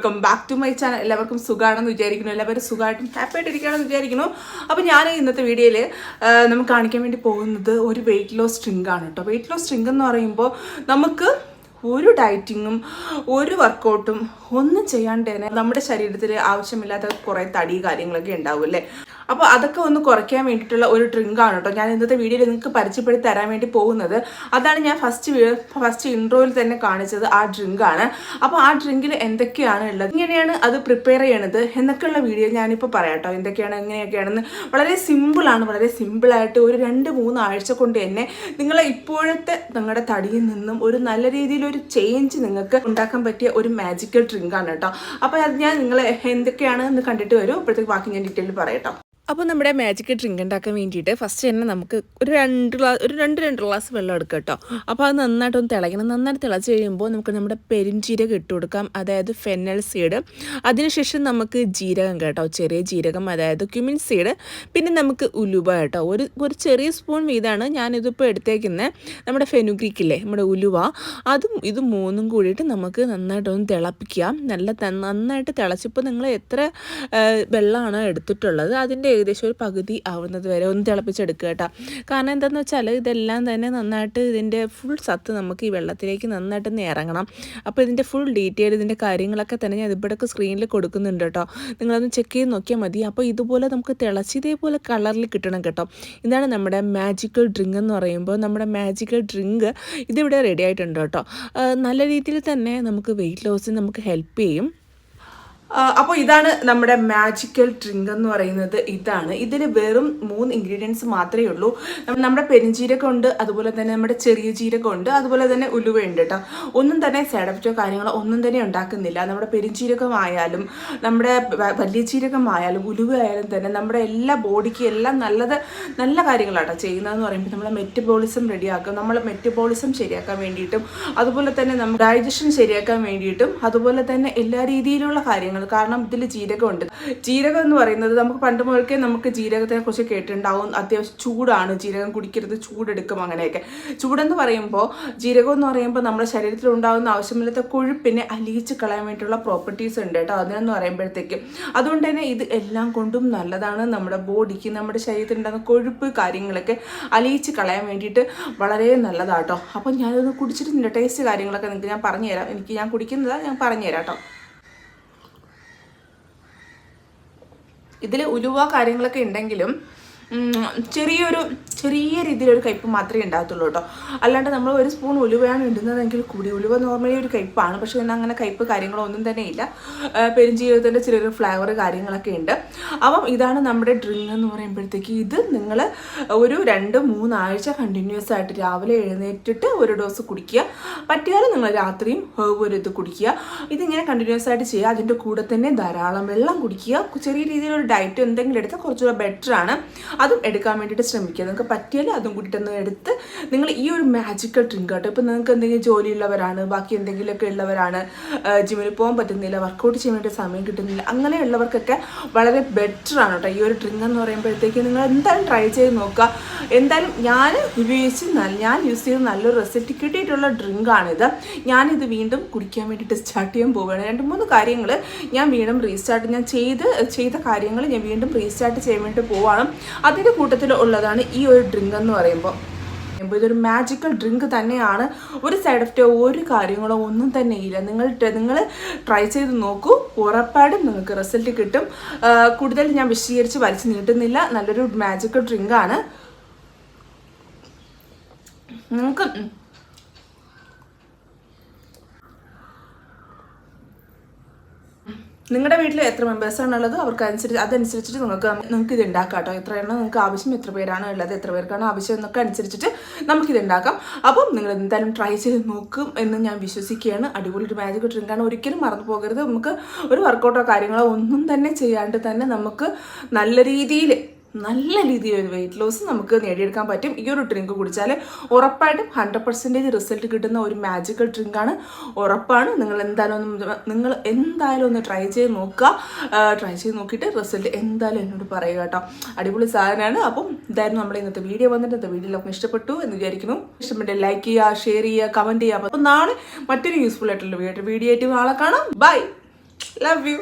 Welcome back to my channel എല്ലാവർക്കും സുഖമാണെന്ന് വിചാരിക്കുന്നു. എല്ലാവരും സുഖമായിട്ടും ഹാപ്പി ആയിട്ട് ഇരിക്കുകയാണെന്ന് വിചാരിക്കുന്നു. അപ്പോൾ ഞാൻ ഇന്നത്തെ വീഡിയോയിൽ നമുക്ക് കാണിക്കാൻ വേണ്ടി പോകുന്നത് ഒരു വെയിറ്റ് ലോസ് ആണ് കേട്ടോ വെയിറ്റ് ലോസ് ഡ്രിങ്ക് എന്ന് പറയുമ്പോൾ നമുക്ക് ഒരു ഡയറ്റിങ്ങും ഒരു വർക്കൗട്ടും ഒന്നും ചെയ്യാണ്ട് തന്നെ നമ്മുടെ ശരീരത്തിൽ ആവശ്യമില്ലാത്ത കുറേ തടി കാര്യങ്ങളൊക്കെ ഉണ്ടാവും അല്ലേ? അപ്പോൾ അതൊക്കെ ഒന്ന് കുറയ്ക്കാൻ വേണ്ടിയിട്ടുള്ള ഒരു ഡ്രിങ്ക് ആണ് കേട്ടോ. ഞാൻ ഇന്നത്തെ വീഡിയോയിൽ നിങ്ങൾക്ക് പരിചയപ്പെടുത്തി തരാൻ വേണ്ടി പോകുന്നത്. അതാണ് ഞാൻ ഫസ്റ്റ് ഫസ്റ്റ് ഇൻട്രോയിൽ തന്നെ കാണിച്ചത് ആ ഡ്രിങ്ക് ആണ്. അപ്പോൾ ആ ഡ്രിങ്കിൽ എന്തൊക്കെയാണ് ഉള്ളത്? ഇങ്ങനെയാണ് അത് പ്രിപ്പയർ ചെയ്യണത് എന്നൊക്കെയുള്ള വീഡിയോ ഞാനിപ്പോൾ പറയാം കേട്ടോ. എന്തൊക്കെയാണ് എങ്ങനെയൊക്കെയാണെന്ന് വളരെ സിമ്പിളാണ് വളരെ സിമ്പിളായിട്ട് ഒരു രണ്ട് മൂന്ന് ആഴ്ച കൊണ്ട് തന്നെ നിങ്ങളെ ഇപ്പോഴത്തെ നിങ്ങളുടെ തടിയിൽ നിന്നും ഒരു നല്ല രീതിയിൽ ഒരു ചേഞ്ച് നിങ്ങൾക്ക് ഉണ്ടാക്കാൻ പറ്റിയ ഒരു മാജിക്കൽ ഡ്രിങ്ക് ആണ് കേട്ടോ. അപ്പോൾ അത് ഞാൻ നിങ്ങൾ എന്തൊക്കെയാണ് എന്ന് കണ്ടിട്ട് വരും. അപ്പോഴത്തേക്ക് ബാക്കി ഞാൻ ഡീറ്റെയിൽ പറയാം കേട്ടോ. അപ്പോൾ നമ്മുടെ മാജിക് ഡ്രിങ്ക് ഉണ്ടാക്കാൻ വേണ്ടിയിട്ട് ഫസ്റ്റ് തന്നെ നമുക്ക് ഒരു രണ്ട് ഗ്ലാസ് ഒരു രണ്ട് രണ്ട് ഗ്ലാസ് വെള്ളം എടുക്കുക കേട്ടോ. അപ്പോൾ അത് നന്നായിട്ടൊന്ന് തിളയ്ക്കണം. നന്നായിട്ട് തിളച്ച് കഴിയുമ്പോൾ നമുക്ക് നമ്മുടെ പെരിഞ്ചീരകം ഇട്ട് കൊടുക്കാം. അതായത് ഫെന്നൽ സീഡ് അതിനുശേഷം നമുക്ക് ജീരകം കേട്ടോ ചെറിയ ജീരകം അതായത് ക്യുമിൻ സീഡ് പിന്നെ നമുക്ക് ഉലുവ കേട്ടോ. ഒരു ഒരു ചെറിയ സ്പൂൺ വീതമാണ് ഞാനിതിപ്പോൾ എടുത്തേക്കുന്നത് നമ്മുടെ ഫെനുഗ്രിക്കില്ലേ നമ്മുടെ ഉലുവ. അതും ഇത് മൂന്നും കൂടിയിട്ട് നമുക്ക് നന്നായിട്ടൊന്ന് തിളപ്പിക്കാം. നല്ല നന്നായിട്ട് തിളച്ചിപ്പോൾ നിങ്ങൾ എത്ര വെള്ളമാണ് എടുത്തിട്ടുള്ളത്? അതിന്റെ ഏകദേശം ഒരു പകുതി ആവുന്നത് വരെ ഒന്ന് തിളപ്പിച്ചെടുക്കുക കേട്ടോ. കാരണം എന്താണെന്ന് വെച്ചാൽ ഇതെല്ലാം തന്നെ നന്നായിട്ട് ഇതിന്റെ ഫുൾ സത്ത് നമുക്ക് ഈ വെള്ളത്തിലേക്ക് നന്നായിട്ട് ഇറങ്ങണം. അപ്പോൾ ഇതിന്റെ ഫുൾ ഡീറ്റെയിൽ ഇതിന്റെ കാര്യങ്ങളൊക്കെ തന്നെ ഞാൻ ഇവിടെയൊക്കെ സ്ക്രീനിൽ കൊടുക്കുന്നുണ്ട് കേട്ടോ. നിങ്ങളൊന്ന് ചെക്ക് ചെയ്ത് നോക്കിയാൽ മതി. അപ്പോൾ ഇതുപോലെ നമുക്ക് തിളച്ച് ഇതേപോലെ കളറിൽ കിട്ടണം കേട്ടോ. ഇതാണ് നമ്മുടെ മാജിക്കൽ ഡ്രിങ്ക് എന്ന് പറയുമ്പോൾ നമ്മുടെ മാജിക്കൽ ഡ്രിങ്ക് ഇതിവിടെ റെഡി ആയിട്ടുണ്ട് കേട്ടോ. നല്ല രീതിയിൽ തന്നെ നമുക്ക് വെയിറ്റ് ലോസിന് നമുക്ക് ഹെൽപ്പ് ചെയ്യും. അപ്പോൾ ഇതാണ് നമ്മുടെ മാജിക്കൽ ഡ്രിങ്ക് എന്ന് പറയുന്നത്. ഇതാണ്. ഇതിൽ വെറും മൂന്ന് ഇൻഗ്രീഡിയൻസ് മാത്രമേ ഉള്ളൂ. നമ്മ- നമ്മുടെ പെരിഞ്ജീരകം ഉണ്ട് അതുപോലെ തന്നെ നമ്മുടെ ചെറിയ ജീരകം ഉണ്ട് അതുപോലെ തന്നെ ഉലുവയുണ്ട് കേട്ടോ ഒന്നും തന്നെ സൈഡ് എഫക്റ്റോ കാര്യങ്ങളോ ഒന്നും തന്നെ ഉണ്ടാക്കുന്നില്ല. നമ്മുടെ പെരിഞ്ജീരകമായാലും നമ്മുടെ വലിയ ജീരകമായാലും ഉലുവ ആയാലും തന്നെ നമ്മുടെ എല്ലാ ബോഡിക്ക് എല്ലാം നല്ലത് നല്ല കാര്യങ്ങളാണ് ചെയ്യുന്നതെന്ന് പറയുമ്പോൾ നമ്മളെ മെറ്റബോളിസം റെഡിയാക്കും നമ്മളെ മെറ്റബോളിസം ശരിയാക്കാൻ വേണ്ടിയിട്ടും അതുപോലെ തന്നെ നമ്മുടെ ഡൈജഷൻ ശരിയാക്കാൻ വേണ്ടിയിട്ടും അതുപോലെ തന്നെ എല്ലാ രീതിയിലുള്ള കാര്യങ്ങൾ കാരണം ഇതിൽ ജീരകമുണ്ട്. ജീരകം എന്ന് പറയുന്നത് നമുക്ക് പണ്ട് മുതൽക്കേ നമുക്ക് ജീരകത്തിനെ കുറിച്ച് കേട്ടിട്ടുണ്ടാവും. അത്യാവശ്യം ചൂടാണ്. ജീരകം കുടിക്കരുത് ചൂടെടുക്കും അങ്ങനെയൊക്കെ. ചൂടെന്ന് പറയുമ്പോൾ ജീരകം എന്ന് പറയുമ്പോൾ നമ്മുടെ ശരീരത്തിൽ ഉണ്ടാകുന്ന ആവശ്യമില്ലാത്ത കൊഴുപ്പിനെ അലിയിച്ച് കളയാൻ വേണ്ടിയിട്ടുള്ള പ്രോപ്പർട്ടീസ് ഉണ്ട് കേട്ടോ. അതിനെന്ന് പറയുമ്പോഴത്തേക്കും. അതുകൊണ്ട് തന്നെ ഇത് എല്ലാം കൊണ്ടും നല്ലതാണ്. നമ്മുടെ ബോഡിക്ക് നമ്മുടെ ശരീരത്തിൽ ഉണ്ടാകുന്ന കൊഴുപ്പ് കാര്യങ്ങളൊക്കെ അലിയിച്ച് കളയാൻ വേണ്ടിയിട്ട് വളരെ നല്ലതാട്ടോ. അപ്പം ഞാനൊന്ന് കുടിച്ചിട്ട് ടേസ്റ്റ് കാര്യങ്ങളൊക്കെ നിങ്ങൾക്ക് ഞാൻ പറഞ്ഞുതരാം. എനിക്ക് ഞാൻ കുടിക്കുന്നതാണ് ഞാൻ പറഞ്ഞുതരാം കേട്ടോ. ഇതിൽ ഉലുവ കാര്യങ്ങളൊക്കെ ഉണ്ടെങ്കിലും ചെറിയൊരു ചെറിയ രീതിയിലൊരു കയ്പ്പ് മാത്രമേ ഉണ്ടാകത്തുള്ളൂ കേട്ടോ. അല്ലാണ്ട് നമ്മൾ ഒരു സ്പൂൺ ഉലുവയാണ് ഇടുന്നതെങ്കിൽ കൂടി ഉലുവ നോർമലി ഒരു കയ്പ്പാണ് പക്ഷേ ഇന്ന് അങ്ങനെ കയ്പ്പ് കാര്യങ്ങളൊന്നും തന്നെ ഇല്ല. പെരുംജീവിതത്തിന്റെ ചെറിയൊരു ഫ്ലേവർ കാര്യങ്ങളൊക്കെ ഉണ്ട്. അപ്പം ഇതാണ് നമ്മുടെ ഡ്രിങ്ക് എന്ന് പറയുമ്പോഴത്തേക്ക് ഇത് നിങ്ങൾ ഒരു രണ്ട് മൂന്നാഴ്ച കണ്ടിന്യൂസ് ആയിട്ട് രാവിലെ എഴുന്നേറ്റിട്ട് ഒരു ഡോസ് കുടിക്കുക. പറ്റിയാൽ നിങ്ങൾ രാത്രിയും ഒരു ഇത് കുടിക്കുക. ഇതിങ്ങനെ കണ്ടിന്യൂസ് ആയിട്ട് ചെയ്യുക. അതിന്റെ കൂടെ തന്നെ ധാരാളം വെള്ളം കുടിക്കുക. ചെറിയ രീതിയിലൊരു ഡയറ്റ് എന്തെങ്കിലും എടുത്താൽ കുറച്ചുകൂടെ ആണ്. അതും എടുക്കാൻ വേണ്ടിയിട്ട് ശ്രമിക്കുക. നിങ്ങൾക്ക് പറ്റിയാൽ അതും കൂടിയിട്ടൊന്ന് എടുത്ത് നിങ്ങൾ ഈ ഒരു മാജിക്കൽ ഡ്രിങ്ക് കേട്ടോ ഇപ്പം നിങ്ങൾക്ക് എന്തെങ്കിലും ജോലിയുള്ളവരാണ് ബാക്കി എന്തെങ്കിലുമൊക്കെ ഉള്ളവരാണ് ജിമ്മിൽ പോകാൻ പറ്റുന്നില്ല വർക്കൗട്ട് ചെയ്യാൻ വേണ്ടി സമയം കിട്ടുന്നില്ല അങ്ങനെയുള്ളവർക്കൊക്കെ വളരെ ആണ് കേട്ടോ ഈ ഒരു ഡ്രിങ്ക് എന്ന് പറയുമ്പോഴത്തേക്ക് നിങ്ങൾ എന്തായാലും ട്രൈ ചെയ്ത് നോക്കുക. എന്തായാലും ഞാൻ ഉപയോഗിച്ച് ഞാൻ യൂസ് ചെയ്ത് നല്ലൊരു റെസിപ്പി കിട്ടിയിട്ടുള്ള ഡ്രിങ്കാണിത് ഞാനിത് വീണ്ടും കുടിക്കാൻ വേണ്ടിയിട്ട് സ്റ്റാർട്ട് ചെയ്യാൻ പോവുകയാണ്. രണ്ട് മൂന്ന് കാര്യങ്ങൾ ഞാൻ വീണ്ടും റീസ്റ്റാർട്ട് ഞാൻ ചെയ്ത് ചെയ്ത കാര്യങ്ങൾ ഞാൻ വീണ്ടും റീസ്റ്റാർട്ട് ചെയ്യാൻ വേണ്ടി പോവാണ്. അതിന്റെ കൂട്ടത്തിൽ ഉള്ളതാണ് ഈ ഒരു ഡ്രിങ്ക് എന്ന് പറയുമ്പോൾ ഇതൊരു മാജിക്കൽ ഡ്രിങ്ക് തന്നെയാണ്. ഒരു സൈഡ് എഫക്റ്റോ ഒരു കാര്യങ്ങളോ ഒന്നും തന്നെ ഇല്ല. നിങ്ങൾ നിങ്ങൾ ട്രൈ ചെയ്ത് നോക്കൂ. ഉറപ്പായിട്ടും നിങ്ങൾക്ക് റിസൾട്ട് കിട്ടും. കൂടുതൽ ഞാൻ വിശദീകരിച്ച് വലിച്ചു നീട്ടുന്നില്ല. നല്ലൊരു മാജിക്കൽ ഡ്രിങ്ക് ആണ്. നിങ്ങൾക്ക് നിങ്ങളുടെ വീട്ടിൽ എത്ര മെമ്പേഴ്സാണ് ഉള്ളത് അവർക്ക് അനുസരിച്ച് അതനുസരിച്ചിട്ട് നിങ്ങൾക്ക് നിങ്ങൾക്ക് ഇത് ഉണ്ടാക്കാം കേട്ടോ എത്ര എണ്ണം നിങ്ങൾക്ക് ആവശ്യം എത്ര പേരാണ് ഉള്ളത് എത്ര പേർക്കാണ് ആവശ്യം എന്നൊക്കെ അനുസരിച്ചിട്ട് നമുക്കിത് ഉണ്ടാക്കാം അപ്പം നിങ്ങൾ എന്തായാലും ട്രൈ ചെയ്ത് നോക്കും എന്ന് ഞാൻ വിശ്വസിക്കുകയാണ്. അടിപൊളി ഒരു മാജിക് ഡ്രിങ്കാണ്. ഒരിക്കലും മറന്നു പോകരുത്. നമുക്ക് ഒരു വർക്കൗട്ടോ കാര്യങ്ങളോ ഒന്നും തന്നെ ചെയ്യാണ്ട് തന്നെ നമുക്ക് നല്ല രീതിയിൽ നല്ല രീതിയിൽ ഒരു വെയിറ്റ് ലോസ് നമുക്ക് നേടിയെടുക്കാൻ പറ്റും. ഈ ഒരു ഡ്രിങ്ക് കുടിച്ചാൽ ഉറപ്പായിട്ടും ഹൺഡ്രഡ് പെർസെന്റേജ് റിസൾട്ട് കിട്ടുന്ന ഒരു മാജിക്കൽ ഡ്രിങ്കാണ് ഉറപ്പാണ്. നിങ്ങൾ എന്തായാലും ഒന്ന് നിങ്ങൾ എന്തായാലും ഒന്ന് ട്രൈ ചെയ്ത് നോക്കുക. ട്രൈ ചെയ്ത് നോക്കിയിട്ട് റിസൾട്ട് എന്തായാലും എന്നോട് പറയുക കേട്ടോ. അടിപൊളി സാധനമാണ്. അപ്പം എന്തായാലും നമ്മുടെ ഇന്നത്തെ വീഡിയോ വന്നിട്ട് ഇന്നത്തെ വീഡിയോ എല്ലാവർക്കും ഇഷ്ടപ്പെട്ടു എന്ന് വിചാരിക്കുന്നു. ഇഷ്ടപ്പെട്ട ലൈക്ക് ചെയ്യുക ഷെയർ ചെയ്യുക കമന്റ് ചെയ്യുക. അപ്പം നാളെ മറ്റൊരു യൂസ്ഫുൾ ആയിട്ടുള്ള വീഡിയോ ആയിട്ട് നാളെ കാണാം. Bye love you